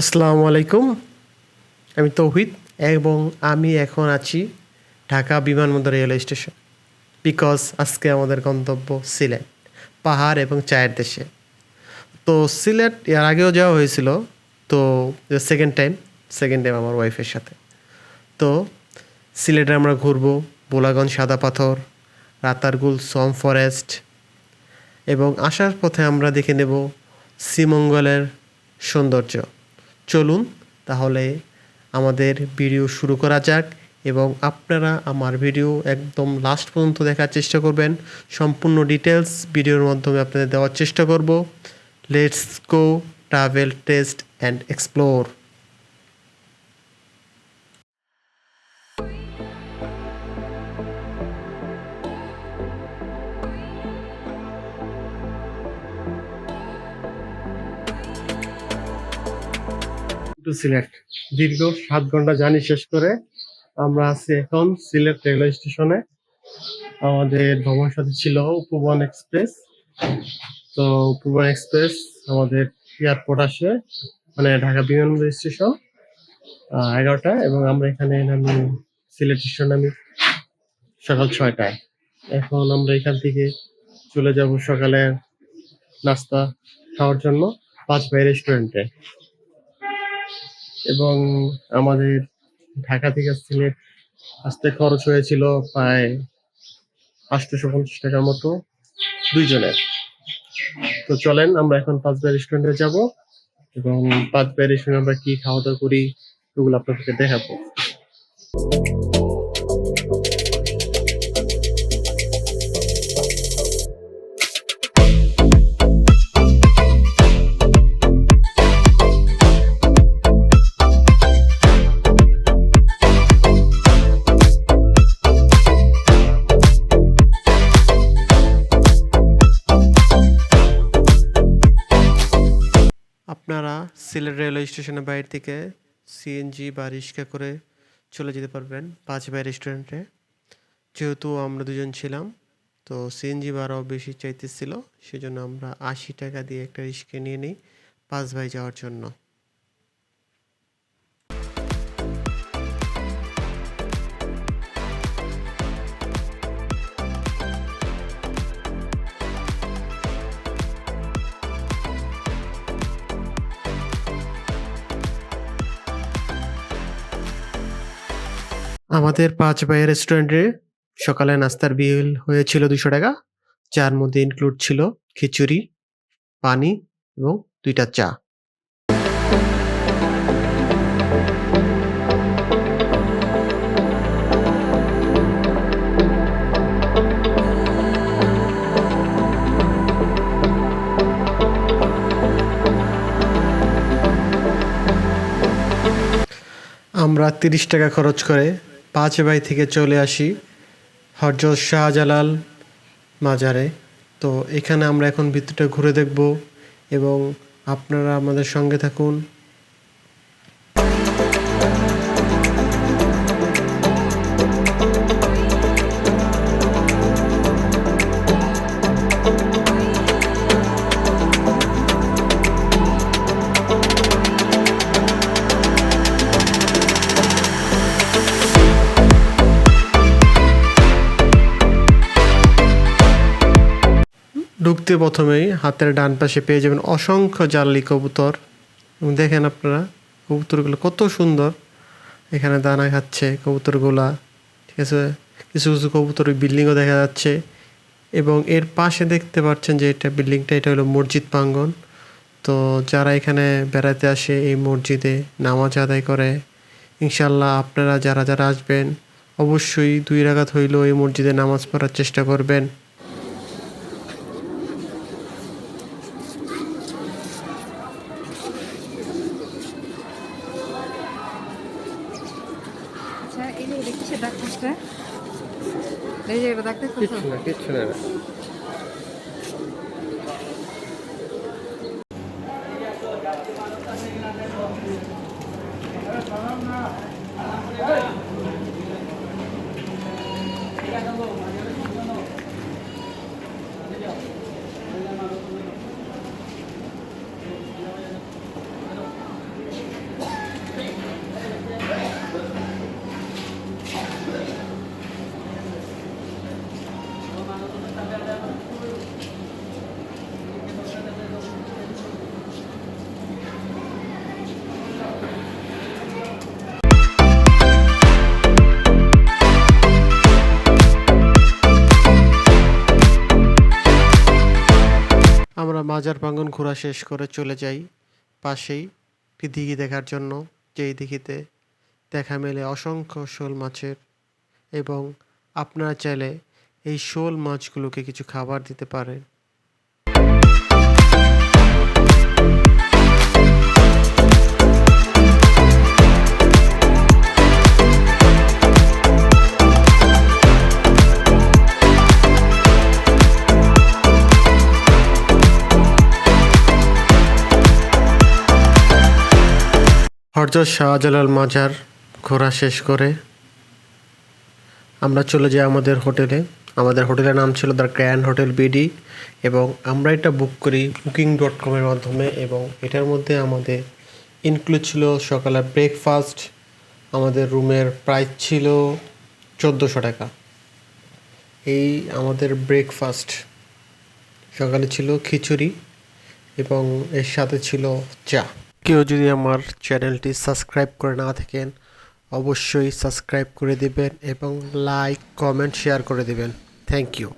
আসসালামু আলাইকুম। আমি তৌহিদ এবং আমি এখন আছি ঢাকা বিমানবন্দর রেলওয়ে স্টেশন। বিকজ আজকে আমাদের গন্তব্য সিলেট, পাহাড় এবং চায়ের দেশে। তো সিলেট এর আগেও যাওয়া হয়েছিল, তো সেকেন্ড টাইম সেকেন্ড টাইম আমার ওয়াইফের সাথে। তো সিলেটে আমরা ঘুরবো বোলাগঞ্জ সাদা পাথর, রাতারগুল, সম ফরেস্ট এবং আসার পথে আমরা দেখে নেব শ্রীমঙ্গলের সৌন্দর্য। চলুন তাহলে আমাদের ভিডিও শুরু করা যাক এবং আপনারা আমার ভিডিও একদম লাস্ট পর্যন্ত দেখার চেষ্টা করবেন। সম্পূর্ণ ডিটেলস ভিডিওর মাধ্যমে আপনাদের দেওয়ার চেষ্টা করব। Let's go travel test and explore Sylhet দীর্ঘ সাত ঘণ্টা জার্নি শেষ করে আমরা আছি এখন সিলেট রেলওয়ে স্টেশনে। আমাদের ভ্রমণ সাথী ছিল উপবন এক্সপ্রেস। তো উপবন এক্সপ্রেস আমাদের এয়ারপোর্ট আসে মানে ঢাকা বিমানবন্দর স্টেশন এগারোটা, এবং আমরা এখানে নামি সিলেট স্টেশন নামি সকাল ছয়টায়। এখন আমরা এখান থেকে চলে যাব সকালে নাস্তা খাওয়ার জন্য পাঁচ ভাই রেস্টুরেন্টে। এবং আমাদের ঢাকা থেকে সিলেট আসতে খরচ হয়েছিল প্রায় আটশোশো পঞ্চাশ টাকার মতো দুইজনের। তো চলেন, আমরা এখন পাঁচ বাই রেস্টুরেন্টে যাব এবং পাঁচ বাই রেস্টুরেন্ট আমরা কি খাওয়া দাওয়া করি ওগুলো আপনাদেরকে দেখাবো। সিলেট রেলওয়ে স্টেশনের বাইরে থেকে সিএনজি বা রিক্সা করে চলে যেতে পারবেন পাঁচ ভাই রেস্টুরেন্টে। যেহেতু আমরা দুজন ছিলাম, তো সিএনজি ভাড়াও বেশি চাইতেছিল, সেজন্য আমরা আশি টাকা দিয়ে একটা রিক্সা নিয়ে নিই পাঁচ ভাই যাওয়ার জন্য। আমাদের পাঁচ ভাইয়ের রেস্টুরেন্টে সকালে নাস্তার বিল হয়েছিল দুশো টাকা। যার মধ্যে ইনক্লুড ছিল খিচুড়ি, পানি এবং দুইটা চা। আমরা তিরিশ টাকা খরচ করে পাঁচ বাই থেকে চলে আসি হরজত শাহজালাল মাজারে। তো এখানে আমরা এখন ভিতরটা ঘুরে দেখব এবং আপনারা আমাদের সঙ্গে থাকুন। ঢুকতে প্রথমেই হাতের ডান পাশে পেয়ে যাবেন অসংখ্য জালি কবুতর। দেখেন আপনারা, কবুতরগুলো কত সুন্দর। এখানে দানা খাচ্ছে কবুতরগুলা, ঠিক আছে? কিছু কিছু কবুতর বিল্ডিংও দেখা যাচ্ছে। এবং এর পাশে দেখতে পাচ্ছেন যে এটা বিল্ডিংটা এটা হলো মসজিদ প্রাঙ্গন তো যারা এখানে বেড়াতে আসে এই মসজিদে নামাজ আদায় করে ইনশাল্লাহ আপনারা যারা যারা আসবেন, অবশ্যই দুই রাগাত হইলেও এই মসজিদে নামাজ পড়ার চেষ্টা করবেন আচ্ছা এই যে এটা কিসের ডাক করছে এই যে এটা করছে কিচ্ছু না কিচ্ছু না। আমরা মাজার প্রাঙ্গন ঘোরা শেষ করে চলে যাই পাশেই একটি দিঘি দেখার জন্য, যেই দিঘিতে দেখা মেলে অসংখ্য শোল মাছের এবং আপনারা চাইলে এই শোল মাছগুলোকে কিছু খাবার দিতে পারেন। হরজত শাহজালাল মাজার ঘোরা শেষ করে আমরা চলে যাই আমাদের হোটেলে। আমাদের হোটেলের নাম ছিল দ্য গ্র্যান্ড হোটেল বিডি এবং আমরা এটা বুক করি বুকিং ডট কমের মাধ্যমে এবং এটার মধ্যে আমাদের ইনক্লুড ছিল সকালের ব্রেকফাস্ট আমাদের রুমের প্রাইস ছিল চোদ্দোশো টাকা। এই আমাদের ব্রেকফাস্ট সকালে ছিল খিচুড়ি এবং এর সাথে ছিল চা। কেউ যদি আমার চ্যানেলটি সাবস্ক্রাইব করে না থাকেন, অবশ্যই সাবস্ক্রাইব করে দিবেন এবং লাইক, কমেন্ট, শেয়ার করে দিবেন। Thank you.